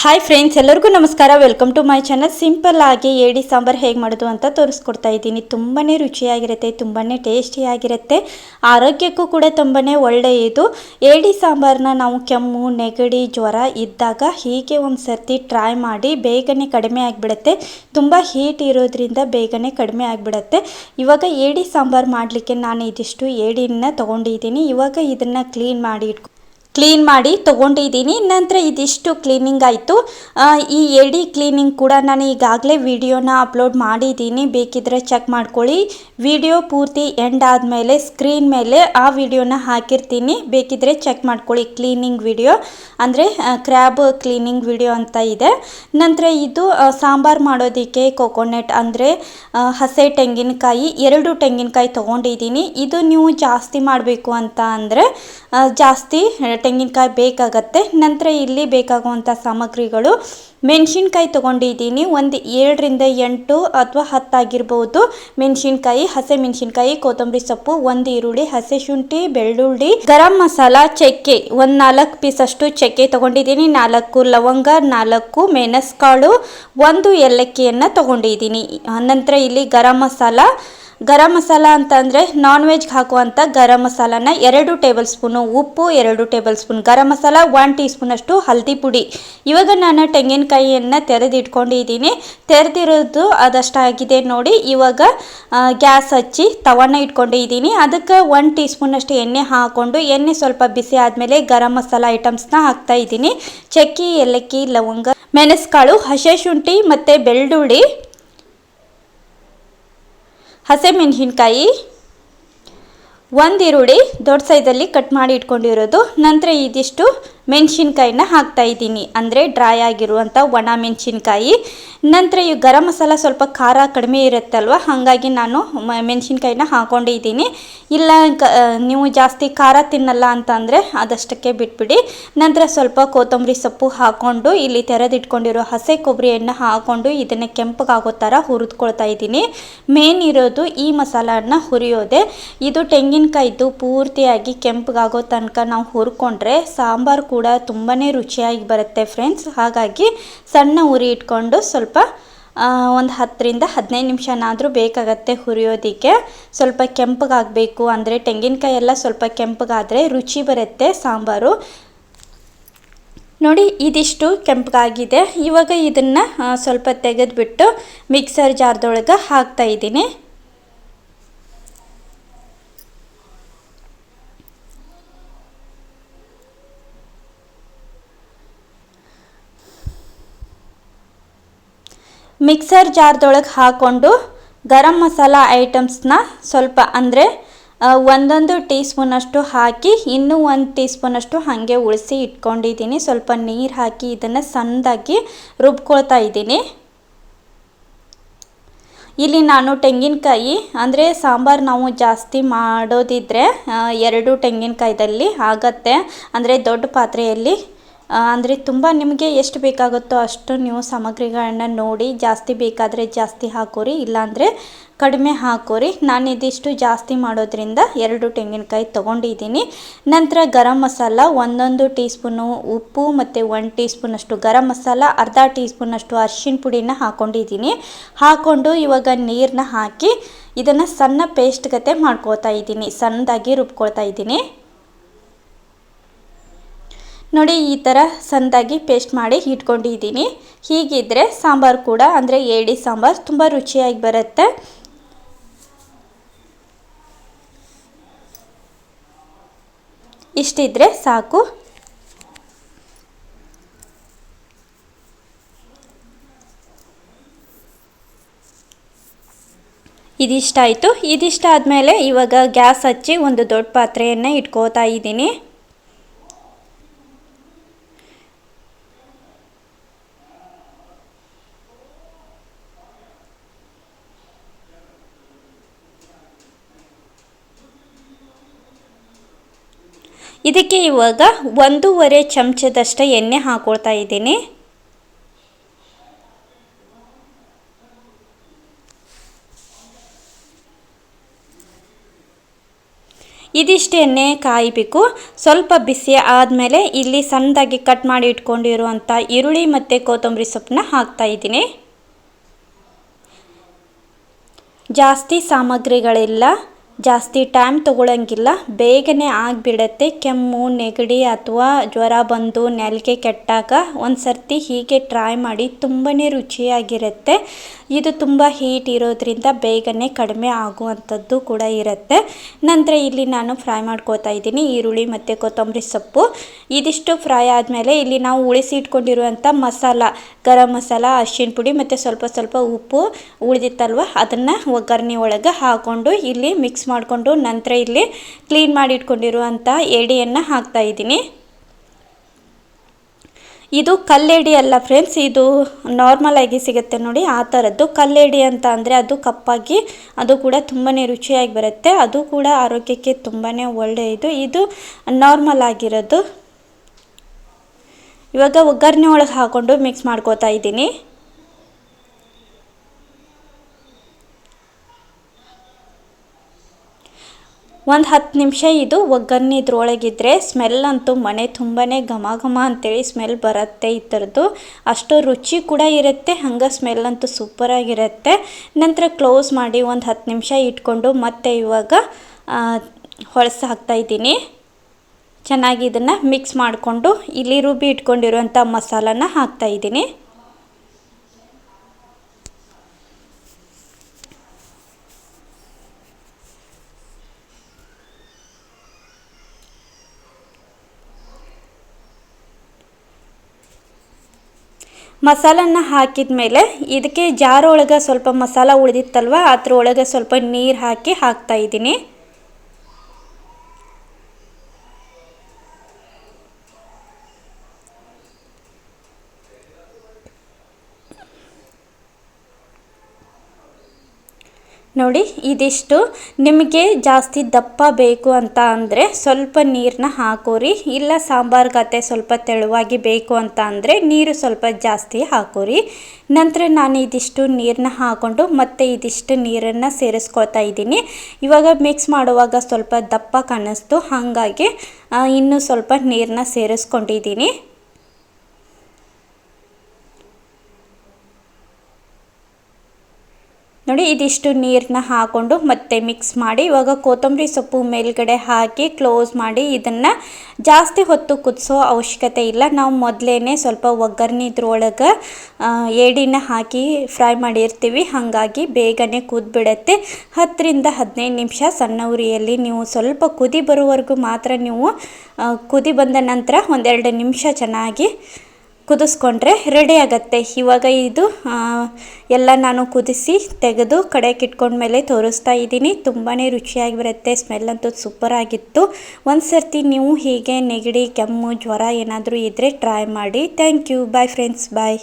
Hi friends ಎಲ್ಲರಿಗೂ ನಮಸ್ಕಾರ. Welcome to my channel simple ಆಗಿ ಏಡಿ ಸಾಂಬಾರು ಹೇಗೆ ಮಾಡೋದು ಅಂತ ತೋರಿಸ್ಕೊಡ್ತಾ ಇದ್ದೀನಿ. ತುಂಬಾ ರುಚಿಯಾಗಿರುತ್ತೆ ತುಂಬಾ ಟೇಸ್ಟಿಯಾಗಿರುತ್ತೆ. ಆರೋಗ್ಯಕ್ಕೂ ಕೂಡ ತುಂಬಾ ಒಳ್ಳೆಯದು. ಏಡಿ ಸಾಂಬಾರನ್ನ ನಾವು ಕೆಮ್ಮು, ನೆಗಡಿ, ಜ್ವರ ಇದ್ದಾಗ ಹೀಗೆ ಒಂದು ಸರ್ತಿ ಟ್ರೈ ಮಾಡಿ ಬೇಗನೆ ಕಡಿಮೆ ಆಗಿಬಿಡುತ್ತೆ. ತುಂಬ ಹೀಟ್ ಇರೋದ್ರಿಂದ ಬೇಗನೆ ಕಡಿಮೆ ಆಗಿಬಿಡುತ್ತೆ. ಇವಾಗ ಏಡಿ ಸಾಂಬಾರು ಮಾಡಲಿಕ್ಕೆ ನಾನು ಇದಿಷ್ಟು ಏಡಿನ ತೊಗೊಂಡಿದ್ದೀನಿ. ಇವಾಗ ಇದನ್ನು ಕ್ಲೀನ್ ಮಾಡಿ ಇಟ್ಕೊ ಕ್ಲೀನ್ ಮಾಡಿ ತೊಗೊಂಡಿದ್ದೀನಿ. ನಂತರ ಇದಿಷ್ಟು ಕ್ಲೀನಿಂಗ್ ಆಯಿತು. ಈ ಎಡಿ ಕ್ಲೀನಿಂಗ್ ಕೂಡ ನಾನು ಈಗಾಗಲೇ ವಿಡಿಯೋನ ಅಪ್ಲೋಡ್ ಮಾಡಿದ್ದೀನಿ. ಬೇಕಿದ್ರೆ ಚೆಕ್ ಮಾಡ್ಕೊಳ್ಳಿ. ವಿಡಿಯೋ ಪೂರ್ತಿ ಎಂಡ್ ಆದಮೇಲೆ ಸ್ಕ್ರೀನ್ ಮೇಲೆ ಆ ವಿಡಿಯೋನ ಹಾಕಿರ್ತೀನಿ. ಬೇಕಿದ್ರೆ ಚೆಕ್ ಮಾಡ್ಕೊಳ್ಳಿ ಕ್ಲೀನಿಂಗ್ ವಿಡಿಯೋ. ಅಂದರೆ ಕ್ರ್ಯಾಬ್ ಕ್ಲೀನಿಂಗ್ ವಿಡಿಯೋ ಅಂತ ಇದೆ. ನಂತರ ಇದು ಸಾಂಬಾರು ಮಾಡೋದಕ್ಕೆ ಕೊಕೊನೆಟ್ ಅಂದರೆ ಹಸೆ ತೆಂಗಿನಕಾಯಿ, ಎರಡು ತೆಂಗಿನಕಾಯಿ ತೊಗೊಂಡಿದ್ದೀನಿ. ಇದು ನೀವು ಜಾಸ್ತಿ ಮಾಡಬೇಕು ಅಂತ ಅಂದರೆ ಜಾಸ್ತಿ ತೆಂಗಿನಕಾಯಿ ಬೇಕಾಗತ್ತೆ. ನಂತರ ಇಲ್ಲಿ ಬೇಕಾಗುವಂಥ ಸಾಮಗ್ರಿಗಳು. ಮೆಣಸಿನ್ಕಾಯಿ ತೊಗೊಂಡಿದ್ದೀನಿ. ಒಂದು ಏಳರಿಂದ ಎಂಟು ಅಥವಾ ಹತ್ತಾಗಿರ್ಬೋದು ಮೆಣಸಿನ್ಕಾಯಿ, ಹಸೆ ಮೆಣಸಿನ್ಕಾಯಿ, ಕೊತ್ತಂಬರಿ ಸೊಪ್ಪು, ಒಂದು ಈರುಳ್ಳಿ, ಹಸೆ ಶುಂಠಿ, ಬೆಳ್ಳುಳ್ಳಿ, ಗರಂ ಮಸಾಲ, ಚಕ್ಕೆ. ಒಂದು ನಾಲ್ಕು ಪೀಸ್ ಅಷ್ಟು ಚಕ್ಕೆ ತೊಗೊಂಡಿದ್ದೀನಿ. ನಾಲ್ಕು ಲವಂಗ, ನಾಲ್ಕು ಮೆಣಸ್ಕಾಳು, ಒಂದು ಏಲಕ್ಕಿಯನ್ನು ತೊಗೊಂಡಿದ್ದೀನಿ. ನಂತರ ಇಲ್ಲಿ ಗರಂ ಮಸಾಲ ಗರಂ ಮಸಾಲ ಅಂತಂದರೆ ನಾನ್ ವೆಜ್ಗೆ ಹಾಕುವಂಥ ಗರಂ ಮಸಾಲಾನ ಎರಡು ಟೇಬಲ್ ಸ್ಪೂನು ಉಪ್ಪು ಎರಡು table spoon garam masala one tea ಸ್ಪೂನಷ್ಟು ಹಲ್ದಿ ಪುಡಿ. ಇವಾಗ ನಾನು ತೆಂಗಿನಕಾಯಿಯನ್ನು ತೆರೆದಿಟ್ಕೊಂಡಿದ್ದೀನಿ. ತೆರೆದಿರೋದು ಅದಷ್ಟಾಗಿದೆ ನೋಡಿ. ಇವಾಗ ಗ್ಯಾಸ್ ಹಚ್ಚಿ ತವನ ಇಟ್ಕೊಂಡಿದ್ದೀನಿ. ಅದಕ್ಕೆ ಒನ್ ಟೀ ಸ್ಪೂನಷ್ಟು ಎಣ್ಣೆ ಹಾಕ್ಕೊಂಡು ಎಣ್ಣೆ ಸ್ವಲ್ಪ ಬಿಸಿ ಆದಮೇಲೆ ಗರಂ ಮಸಾಲ ಐಟಮ್ಸ್ನ ಹಾಕ್ತಾ ಇದ್ದೀನಿ. ಚಕ್ಕಿ, ಏಲಕ್ಕಿ, ಲವಂಗ, ಮೆಣಸುಕಾಳು ಹಸೆ ಶುಂಠಿ ಮತ್ತು ಬೆಳ್ಳುಳ್ಳಿ. ಹಸಿಮೆಣಸಿನ್ಕಾಯಿ ಒಂದು ಈರುಳ್ಳಿ ದೊಡ್ಡ ಸೈಜಲ್ಲಿ ಕಟ್ ಮಾಡಿ ಇಟ್ಕೊಂಡಿರೋದು. ನಂತರ ಇದಿಷ್ಟು ಮೆಣಸಿನ್ಕಾಯಿನ ಹಾಕ್ತಾ ಇದ್ದೀನಿ. ಅಂದರೆ ಡ್ರೈ ಆಗಿರುವಂಥ ಒಣ ಮೆಣಸಿನ್ಕಾಯಿ. ನಂತರ ಈ ಗರಂ ಮಸಾಲ ಸ್ವಲ್ಪ ಖಾರ ಕಡಿಮೆ ಇರುತ್ತಲ್ವ? ಹಾಗಾಗಿ ನಾನು ಮೆಣಸಿನ್ಕಾಯಿನ ಹಾಕೊಂಡಿದ್ದೀನಿ ಇಲ್ಲ ನೀವು ಜಾಸ್ತಿ ಖಾರ ತಿನ್ನಲ್ಲ ಅಂತಂದರೆ ಅದಷ್ಟಕ್ಕೆ ಬಿಟ್ಬಿಡಿ. ನಂತರ ಸ್ವಲ್ಪ ಕೊತ್ತಂಬರಿ ಸೊಪ್ಪು ಹಾಕ್ಕೊಂಡು ಇಲ್ಲಿ ತೆರೆದಿಟ್ಕೊಂಡಿರೋ ಹಸೆ ಕೊಬ್ಬರಿಯನ್ನು ಹಾಕ್ಕೊಂಡು ಇದನ್ನು ಕೆಂಪಗಾಗೋ ಥರ ಹುರಿದ್ಕೊಳ್ತಾ ಇದ್ದೀನಿ. ಮೇನ್ ಇರೋದು ಈ ಮಸಾಲನ ಹುರಿಯೋದೆ. ಇದು ತೆಂಗಿನಕಾಯಿದು ಪೂರ್ತಿಯಾಗಿ ಕೆಂಪಗಾಗೋ ತನಕ ನಾವು ಹುರ್ಕೊಂಡ್ರೆ ಸಾಂಬಾರು ಕೂಡ ತುಂಬಾ ರುಚಿಯಾಗಿ ಬರುತ್ತೆ ಫ್ರೆಂಡ್ಸ್ ಹಾಗಾಗಿ ಸಣ್ಣ ಉರಿ ಇಟ್ಕೊಂಡು ಸ್ವಲ್ಪ ಒಂದು ಹತ್ತರಿಂದ ಹದಿನೈದು ನಿಮಿಷನಾದರೂ ಬೇಕಾಗತ್ತೆ ಹುರಿಯೋದಕ್ಕೆ. ಸ್ವಲ್ಪ ಕೆಂಪಗಾಗಬೇಕು ಅಂದರೆ ತೆಂಗಿನಕಾಯಿ ಎಲ್ಲ ಸ್ವಲ್ಪ ಕೆಂಪಗಾದರೆ ರುಚಿ ಬರುತ್ತೆ ಸಾಂಬಾರು. ನೋಡಿ, ಇದಿಷ್ಟು ಕೆಂಪಗಾಗಿದೆ. ಇವಾಗ ಇದನ್ನು ಸ್ವಲ್ಪ ತೆಗೆದುಬಿಟ್ಟು ಮಿಕ್ಸರ್ ಜಾರ್ದೊಳಗೆ ಹಾಕ್ತಾ ಇದ್ದೀನಿ. ಮಿಕ್ಸರ್ ಜಾರ್ದೊಳಗೆ ಹಾಕ್ಕೊಂಡು ಗರಂ ಮಸಾಲ ಐಟಮ್ಸ್ನ ಸ್ವಲ್ಪ ಅಂದರೆ ಒಂದೊಂದು ಟೀ ಸ್ಪೂನಷ್ಟು ಹಾಕಿ, ಇನ್ನೂ ಒಂದು ಟೀ ಸ್ಪೂನಷ್ಟು ಹಾಗೆ ಉಳಿಸಿ ಇಟ್ಕೊಂಡಿದ್ದೀನಿ. ಸ್ವಲ್ಪ ನೀರು ಹಾಕಿ ಇದನ್ನು ಸಣ್ಣದಾಗಿ ರುಬ್ಕೊಳ್ತಾ ಇದ್ದೀನಿ. ಇಲ್ಲಿ ನಾನು ತೆಂಗಿನಕಾಯಿ, ಅಂದರೆ ಸಾಂಬಾರು ನಾವು ಜಾಸ್ತಿ ಮಾಡೋದಿದ್ರೆ ಎರಡು ತೆಂಗಿನಕಾಯಿದಲ್ಲಿ ಆಗತ್ತೆ. ಅಂದರೆ ದೊಡ್ಡ ಪಾತ್ರೆಯಲ್ಲಿ ಅಂದರೆ ತುಂಬ ನಿಮಗೆ ಎಷ್ಟು ಬೇಕಾಗುತ್ತೋ ಅಷ್ಟು ನೀವು ಸಾಮಗ್ರಿಗಳನ್ನ ನೋಡಿ ಜಾಸ್ತಿ ಬೇಕಾದರೆ ಜಾಸ್ತಿ ಹಾಕೋರಿ, ಇಲ್ಲಾಂದರೆ ಕಡಿಮೆ ಹಾಕೋರಿ. ನಾನು ಇದಿಷ್ಟು ಜಾಸ್ತಿ ಮಾಡೋದ್ರಿಂದ ಎರಡು ತೆಂಗಿನಕಾಯಿ ತೊಗೊಂಡಿದ್ದೀನಿ. ನಂತರ ಗರಂ ಮಸಾಲ, ಒಂದೊಂದು ಟೀ ಸ್ಪೂನು ಉಪ್ಪು ಮತ್ತು ಒನ್ ಟೀ ಸ್ಪೂನಷ್ಟು ಗರಂ ಮಸಾಲ, ಅರ್ಧ ಟೀ ಸ್ಪೂನಷ್ಟು ಅರಿಶಿನ ಪುಡಿನ ಹಾಕ್ಕೊಂಡಿದ್ದೀನಿ ಹಾಕ್ಕೊಂಡು ಇವಾಗ ನೀರನ್ನ ಹಾಕಿ ಇದನ್ನು ಸಣ್ಣ ಪೇಸ್ಟ್ ಗತೆ ಮಾಡ್ಕೊಳ್ತಾ ಇದ್ದೀನಿ, ಸಣ್ಣದಾಗಿ ರುಬ್ಕೊಳ್ತಾ ಇದ್ದೀನಿ. ನೋಡಿ, ಈ ಥರ ಸಂದಾಗಿ ಪೇಸ್ಟ್ ಮಾಡಿ ಇಟ್ಕೊಂಡಿದ್ದೀನಿ. ಹೀಗಿದ್ದರೆ ಸಾಂಬಾರು ಕೂಡ, ಅಂದರೆ ಏಡಿ ಸಾಂಬಾರು ತುಂಬ ರುಚಿಯಾಗಿ ಬರುತ್ತೆ. ಇಷ್ಟಿದ್ರೆ ಸಾಕು. ಇದಿಷ್ಟಾಯಿತು. ಇದಿಷ್ಟ ಆದಮೇಲೆ ಇವಾಗ ಗ್ಯಾಸ್ ಹಚ್ಚಿ ಒಂದು ದೊಡ್ಡ ಪಾತ್ರೆಯನ್ನು ಇಟ್ಕೋತಾ ಇದ್ದೀನಿ. ಇದಕ್ಕೆ ಇವಾಗ ಒಂದೂವರೆ ಚಮಚದಷ್ಟು ಎಣ್ಣೆ ಹಾಕೊಳ್ತಾ ಇದ್ದೀನಿ. ಇದಿಷ್ಟು ಎಣ್ಣೆ ಕಾಯಬೇಕು. ಸ್ವಲ್ಪ ಬಿಸಿ ಆದಮೇಲೆ ಇಲ್ಲಿ ಸಣ್ಣದಾಗಿ ಕಟ್ ಮಾಡಿ ಇಟ್ಕೊಂಡಿರುವಂಥ ಈರುಳ್ಳಿ ಮತ್ತು ಕೊತ್ತಂಬರಿ ಸೊಪ್ಪನ್ನ ಹಾಕ್ತಾ ಇದ್ದೀನಿ. ಜಾಸ್ತಿ ಸಾಮಗ್ರಿಗಳಿಲ್ಲ. ಜಾಸ್ತಿ ಟೈಮ್ ತೊಗೊಳಂಗಿಲ್ಲ. ಬೇಗನೆ ಆಗಿಬಿಡತ್ತೆ. ಕೆಮ್ಮು, ನೆಗಡಿ ಅಥವಾ ಜ್ವರ ಬಂದು ನೆಲಕ್ಕೆ ಕೆಟ್ಟಾಗ ಒಂದು ಸರ್ತಿ ಹೀಗೆ ಟ್ರೈ ಮಾಡಿ ತುಂಬಾ ರುಚಿಯಾಗಿರುತ್ತೆ. ಇದು ತುಂಬ ಹೀಟ್ ಇರೋದ್ರಿಂದ ಬೇಗನೆ ಕಡಿಮೆ ಆಗುವಂಥದ್ದು ಕೂಡ ಇರುತ್ತೆ. ನಂತರ ಇಲ್ಲಿ ನಾನು ಫ್ರೈ ಮಾಡ್ಕೋತಾ ಇದ್ದೀನಿ ಈರುಳ್ಳಿ ಮತ್ತು ಕೊತ್ತಂಬರಿ ಸೊಪ್ಪು. ಇದಿಷ್ಟು ಫ್ರೈ ಆದಮೇಲೆ ಇಲ್ಲಿ ನಾವು ಉಳಿಸಿ ಇಟ್ಕೊಂಡಿರುವಂಥ ಮಸಾಲ, ಗರಂ ಮಸಾಲ, ಅರಿಶಿಣ ಪುಡಿ ಮತ್ತು ಸ್ವಲ್ಪ ಸ್ವಲ್ಪ ಉಪ್ಪು ಉಳಿದಿತ್ತಲ್ವ ಅದನ್ನು ಒಗ್ಗರಣೆ ಒಳಗೆ ಹಾಕ್ಕೊಂಡು ಇಲ್ಲಿ ಮಿಕ್ಸ್ ಮಾಡಿಕೊಂಡು ನಂತರ ಇಲ್ಲಿ ಕ್ಲೀನ್ ಮಾಡಿ ಇಟ್ಕೊಂಡಿರುವಂಥ ಎಡೆಯನ್ನು ಹಾಕ್ತಾ ಇದ್ದೀನಿ. ಇದು ಕಲ್ಲೇಡಿ ಅಲ್ಲ ಫ್ರೆಂಡ್ಸ್ ಇದು ನಾರ್ಮಲ್ ಆಗಿ ಸಿಗುತ್ತೆ ನೋಡಿ ಆ ಥರದ್ದು ಕಲ್ಲೇಡಿ ಅಂತ ಅಂದರೆ ಅದು ಕಪ್ಪಾಗಿ, ಅದು ಕೂಡ ತುಂಬಾ ರುಚಿಯಾಗಿ ಬರುತ್ತೆ. ಅದು ಕೂಡ ಆರೋಗ್ಯಕ್ಕೆ ತುಂಬಾ ಒಳ್ಳೆಯದು ಇದು. ನಾರ್ಮಲ್ ಆಗಿರೋದು. ಇವಾಗ ಒಗ್ಗರಣೆ ಒಳಗೆ ಹಾಕ್ಕೊಂಡು ಮಿಕ್ಸ್ ಮಾಡ್ಕೋತಾ ಇದ್ದೀನಿ. ಒಂದು ಹತ್ತು ನಿಮಿಷ ಇದು ಒಗ್ಗರಣೆ ಇದ್ರೊಳಗಿದ್ರೆ ಸ್ಮೆಲ್ ಅಂತೂ ಮನೆ ತುಂಬಾ ಘಮ ಘಮ ಅಂತೇಳಿ ಸ್ಮೆಲ್ ಬರುತ್ತೆ ಈ ಥರದ್ದು. ಅಷ್ಟು ರುಚಿ ಕೂಡ ಇರುತ್ತೆ, ಹಂಗೆ ಸ್ಮೆಲ್ ಅಂತೂ ಸೂಪರಾಗಿರುತ್ತೆ ನಂತರ ಕ್ಲೋಸ್ ಮಾಡಿ ಒಂದು ಹತ್ತು ನಿಮಿಷ ಇಟ್ಕೊಂಡು ಮತ್ತೆ ಇವಾಗ ಹಾಕ್ತಾಯಿದ್ದೀನಿ ಚೆನ್ನಾಗಿ ಇದನ್ನು ಮಿಕ್ಸ್ ಮಾಡಿಕೊಂಡು ಇಲ್ಲಿ ರುಬ್ಬಿ ಇಟ್ಕೊಂಡಿರುವಂಥ ಮಸಾಲನ ಹಾಕ್ತಾಯಿದ್ದೀನಿ ಮಸಾಲನ್ನ ಹಾಕಿದ ಮೇಲೆ ಇದಕ್ಕೆ ಜಾರ್ ಒಳಗೆ ಸ್ವಲ್ಪ ಮಸಾಲ ಉಳಿದಿತ್ತಲ್ವ, ಅದ್ರೊಳಗೆ ಸ್ವಲ್ಪ ನೀರು ಹಾಕಿ ಹಾಕ್ತಾ ಇದ್ದೀನಿ. ನೋಡಿ, ಇದಿಷ್ಟು. ನಿಮಗೆ ಜಾಸ್ತಿ ದಪ್ಪ ಬೇಕು ಅಂತ ಅಂದರೆ ಸ್ವಲ್ಪ ನೀರನ್ನ ಹಾಕೋರಿ. ಇಲ್ಲ ಸಾಂಬಾರು ಗತೆ ಸ್ವಲ್ಪ ತೆಳುವಾಗಿ ಬೇಕು ಅಂತ ಅಂದರೆ ನೀರು ಸ್ವಲ್ಪ ಜಾಸ್ತಿ ಹಾಕೋರಿ. ನಂತರ ನಾನು ಇದಿಷ್ಟು ನೀರನ್ನ ಹಾಕ್ಕೊಂಡು ಮತ್ತೆ ಇದಿಷ್ಟು ನೀರನ್ನು ಸೇರಿಸ್ಕೊಳ್ತಾ ಇದ್ದೀನಿ. ಇವಾಗ ಮಿಕ್ಸ್ ಮಾಡುವಾಗ ಸ್ವಲ್ಪ ದಪ್ಪ ಕಾಣಿಸ್ತು ಹಾಗಾಗಿ ಇನ್ನೂ ಸ್ವಲ್ಪ ನೀರನ್ನ ಸೇರಿಸ್ಕೊಂಡಿದ್ದೀನಿ. ನೋಡಿ, ಇದಿಷ್ಟು ನೀರನ್ನ ಹಾಕೊಂಡು ಮತ್ತೆ ಮಿಕ್ಸ್ ಮಾಡಿ, ಇವಾಗ ಕೊತ್ತಂಬರಿ ಸೊಪ್ಪು ಮೇಲ್ಗಡೆ ಹಾಕಿ ಕ್ಲೋಸ್ ಮಾಡಿ, ಇದನ್ನು ಜಾಸ್ತಿ ಹೊತ್ತು ಕುದಿಸೋ ಅವಶ್ಯಕತೆ ಇಲ್ಲ. ನಾವು ಮೊದಲೇ ಸ್ವಲ್ಪ ಒಗ್ಗರಣೆ ಇದ್ರೊಳಗೆ ಏಡಿನ ಹಾಕಿ ಫ್ರೈ ಮಾಡಿರ್ತೀವಿ. ಹಾಗಾಗಿ ಬೇಗನೆ ಕುದ್ಬಿಡತ್ತೆ. ಹತ್ತರಿಂದ ಹದಿನೈದು ನಿಮಿಷ ಸಣ್ಣ ಉರಿಯಲ್ಲಿ ನೀವು ಸ್ವಲ್ಪ ಕುದಿ ಬರುವವರೆಗೂ ಮಾತ್ರ ನೀವು ಕುದಿ ಬಂದ ನಂತರ ಒಂದೆರಡು ನಿಮಿಷ ಚೆನ್ನಾಗಿ ಕುದಿಸ್ಕೊಂಡ್ರೆ ರೆಡಿ ಆಗುತ್ತೆ. ಇವಾಗ ಇದು ಎಲ್ಲ ನಾನು ಕುದಿಸಿ ತೆಗೆದು ಕಡೆಗೆ ಇಟ್ಕೊಂಡ್ಮೇಲೆ ತೋರಿಸ್ತಾ ಇದ್ದೀನಿ. ತುಂಬಾ ರುಚಿಯಾಗಿ ಬರುತ್ತೆ ಸ್ಮೆಲ್ ಅಂತೂ ಸೂಪರ್ ಆಗಿತ್ತು. ಒಂದು ಸರ್ತಿ ನೀವು ಹೀಗೆ ನೆಗಡಿ, ಕೆಮ್ಮು, ಜ್ವರ ಏನಾದರೂ ಇದ್ದರೆ ಟ್ರೈ ಮಾಡಿ. Thank you bye friends bye